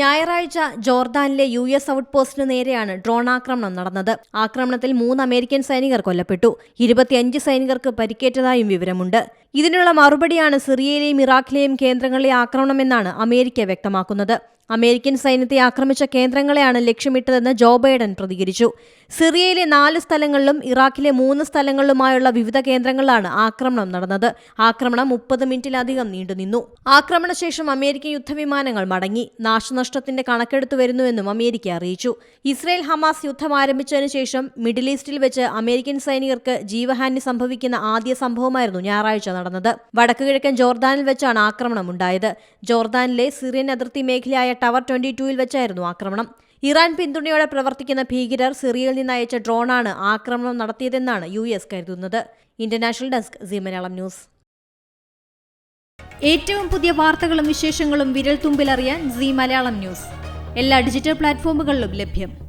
ഞായറാഴ്ച ജോർദാനിലെ U S out പോസ്റ്റിന് നേരെയാണ് ഡ്രോൺ ആക്രമണം നടന്നത്. ആക്രമണത്തിൽ മൂന്ന് അമേരിക്കൻ സൈനികർ കൊല്ലപ്പെട്ടു. ഇരുപത്തിയഞ്ച് സൈനികർക്ക് പരിക്കേറ്റതായും വിവരമുണ്ട്. ഇതിനുള്ള മറുപടിയാണ് സിറിയയിലെയും ഇറാഖിലെയും കേന്ദ്രങ്ങളിലെ ആക്രമണമെന്നാണ് അമേരിക്ക വ്യക്തമാക്കുന്നത്. അമേരിക്കൻ സൈന്യത്തെ ആക്രമിച്ച കേന്ദ്രങ്ങളെയാണ് ലക്ഷ്യമിട്ടതെന്ന് ജോ ബൈഡൻ പ്രതികരിച്ചു. സിറിയയിലെ നാല് സ്ഥലങ്ങളിലും ഇറാഖിലെ മൂന്ന് സ്ഥലങ്ങളിലുമായുള്ള വിവിധ കേന്ദ്രങ്ങളിലാണ് ആക്രമണം നടന്നത്. ആക്രമണം മുപ്പത് മിനിറ്റിലധികം നീണ്ടുനിന്നു. ആക്രമണശേഷം അമേരിക്കൻ യുദ്ധവിമാനങ്ങൾ മടങ്ങി. നാശനഷ്ടത്തിന്റെ കണക്കെടുത്തു വരുന്നുവെന്നും അമേരിക്ക അറിയിച്ചു. ഇസ്രയേൽ ഹമാസ് യുദ്ധം ആരംഭിച്ചതിനു ശേഷം മിഡിൽ ഈസ്റ്റിൽ വെച്ച് അമേരിക്കൻ സൈനികർക്ക് ജീവഹാനി സംഭവിക്കുന്ന ആദ്യ സംഭവമായിരുന്നു ഞായറാഴ്ച നടന്നത്. വടക്കുകിഴക്കൻ ജോർദാനിൽ വെച്ചാണ് ആക്രമണം ഉണ്ടായത്. ജോർദാനിലെ സിറിയൻ അതിർത്തി മേഖലയായ ടവർ ട്വന്റി ടുവിൽ വെച്ചായിരുന്നു ആക്രമണം. ഇറാൻ പിന്തുണയോടെ പ്രവർത്തിക്കുന്ന ഭീകരർ സിറിയയിൽ നിന്ന് അയച്ച ഡ്രോണാണ് ആക്രമണം നടത്തിയതെന്നാണ് യു എസ് കരുതുന്നത്. International desk C Malayalam news. ഏറ്റവും പുതിയ വാർത്തകളും വിശേഷങ്ങളും വിരൽ തുമ്പിലറിയാൻ സി മലയാളം ന്യൂസ്. എല്ലാ ഡിജിറ്റൽ പ്ലാറ്റ്ഫോമുകളിലും ലഭ്യം.